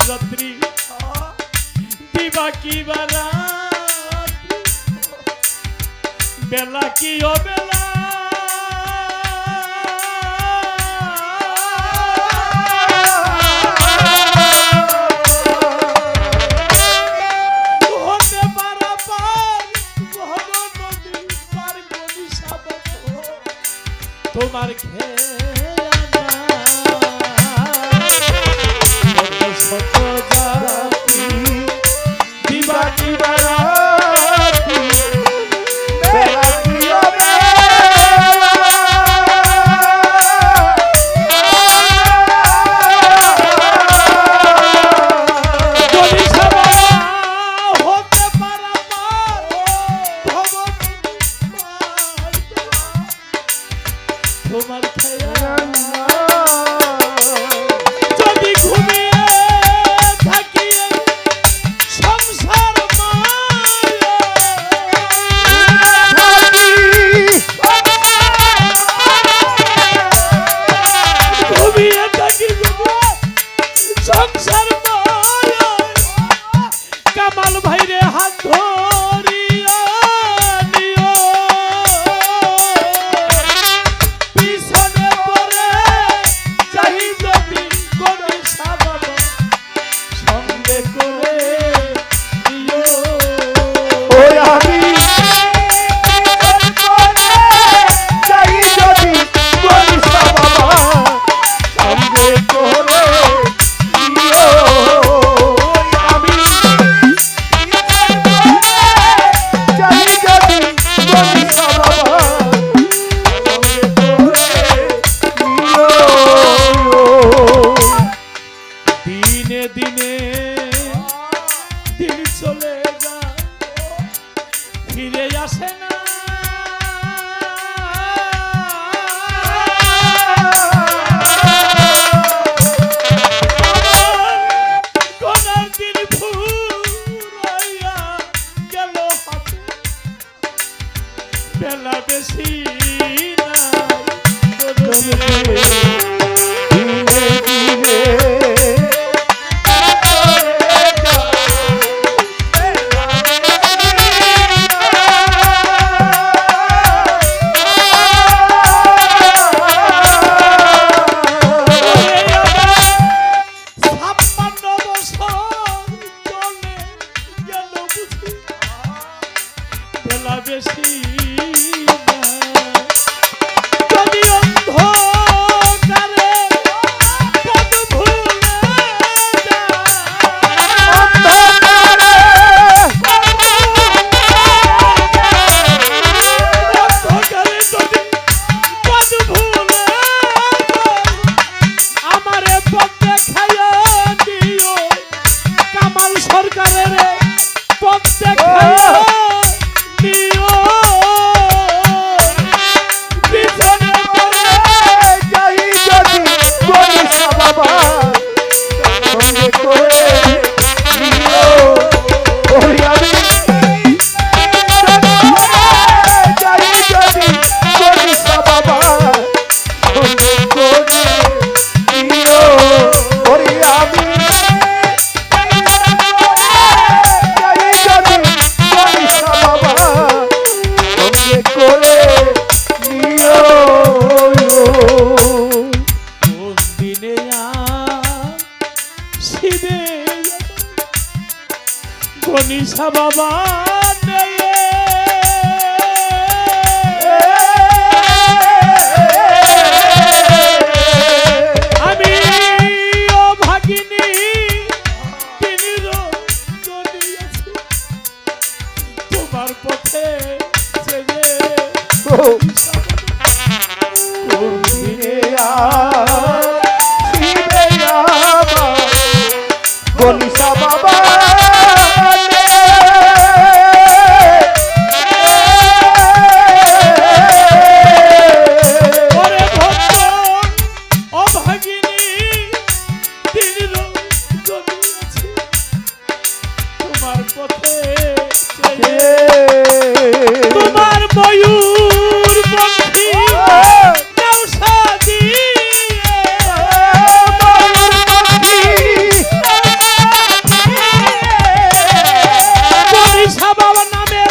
যাত্রী দিবা কি বারা বেলা কি অবেলা বাসি সঙ্গে করে পথে তোমার ময়ূর পক্ষী বাবা নামের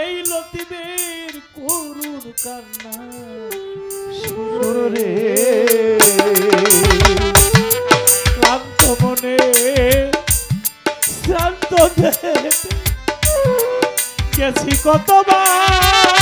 এই লতিবের করুর কান্না। শুরু রে ক্লান্ত মনে শ্রান্ত গেছি কতবার।